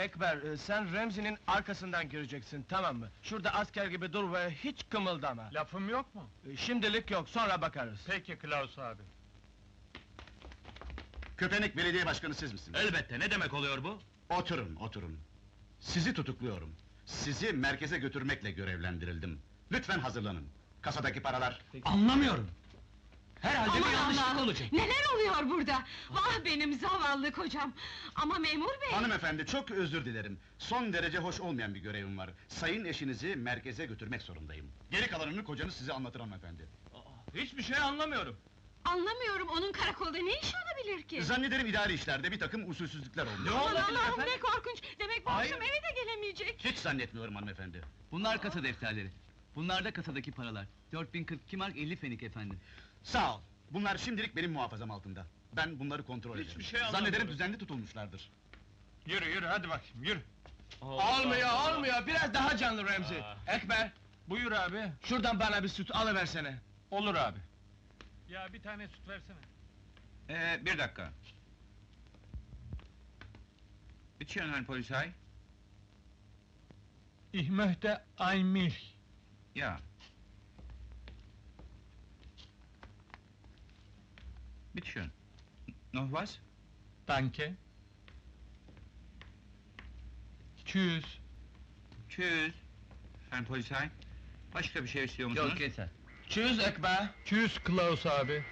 Ekber, e, sen Remzi'nin arkasından gireceksin, tamam mı? Şurada asker gibi dur ve hiç kımıldama. Lafım yok mu? E, Şimdilik yok, sonra bakarız. Peki Klaus abi. Köpenek Belediye Başkanı siz misiniz? Elbette, ne demek oluyor bu? Oturun, oturun. Sizi tutukluyorum. Sizi merkeze götürmekle görevlendirildim. Lütfen hazırlanın. Kasadaki paralar... Anlamıyorum! Herhalde bir Aman yanlışlık Allah'ım! olacak. Neler oluyor burada? Vah benim zavallı kocam! Ama memur bey! Hanımefendi, çok özür dilerim. Son derece hoş olmayan bir görevim var. Sayın eşinizi merkeze götürmek zorundayım. Geri kalanını kocanız size anlatır hanımefendi. Hiçbir şey anlamıyorum. Anlamıyorum, onun karakolda ne iş olabilir ki? Zannederim idari işlerde bir takım usulsüzlükler olmuş. Ne Aman olabilir Allah'ım efendim? ne korkunç! Demek bu Hayır. akşam eve de gelemeyecek! Hiç zannetmiyorum hanımefendi. Bunlar kasa defterleri. Bunlar da kasadaki paralar. 4042 mark 50 fenik efendim. Sağ ol. Bunlar şimdilik benim muhafazam altında. Ben bunları kontrol ederim. Hiçbir şey Zannederim düzenli tutulmuşlardır. Yürü yürü hadi bakayım yürü. Olmuyor, olmuyor, biraz daha canlı Remzi. Aa. Ekber, Buyur abi. şuradan bana bir süt alıversene. Olur abi. Ya bir tane süt versene. Ee, bir dakika. Bitte schön, Herr Polizei. Ich möchte ein Bitte schön. Noch was? Danke. Tschüss. Tschüss. Herr Polizei. Başka bir şey istiyor musunuz? Yok yeter. Çüz Ekber. Tschüss Klaus abi.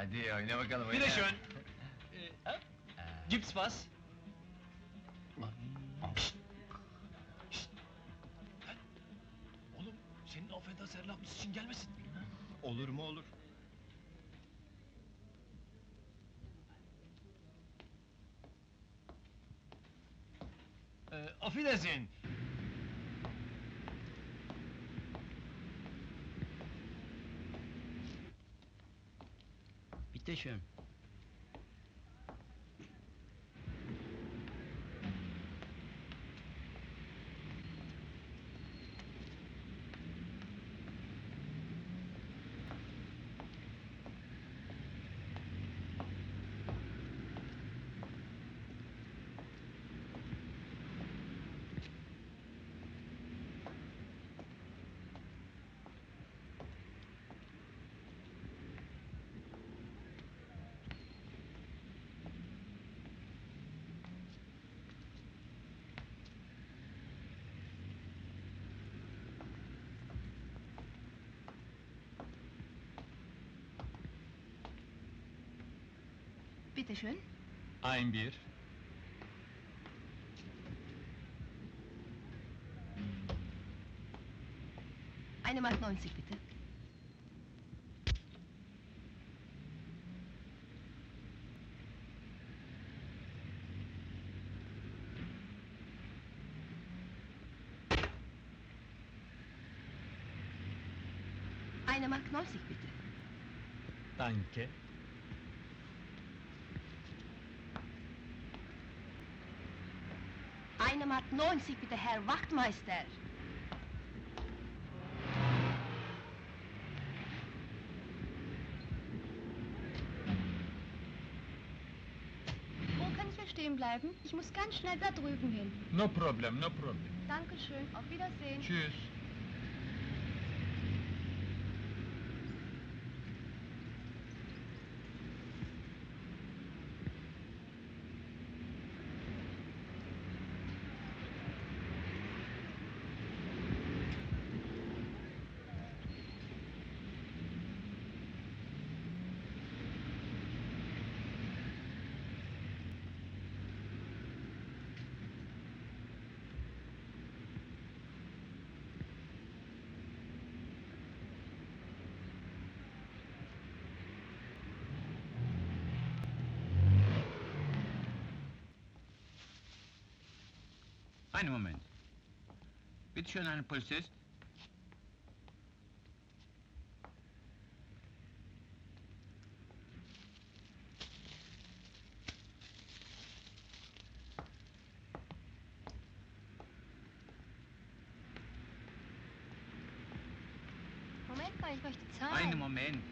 Hadi oyna bakalım. Bir de şön. Cips pas. Oğlum, senin o feda serlaklısı için gelmesin. Olur mu olur. Ee, affedersin. Bitte schön. Bitte schön. Ein bir. Eine Mark 90 bitte. Eine Mark 90 bitte. Danke. Eine Mark 90 bitte, Herr Wachtmeister. Wo kann ich hier stehen bleiben? Ich muss ganz schnell da drüben hin. No problem, no problem. Dankeschön, auf Wiedersehen. Tschüss. Einen Moment. Bitte schön, ein Polizist. Moment mal, ich möchte zahlen. Einen Moment.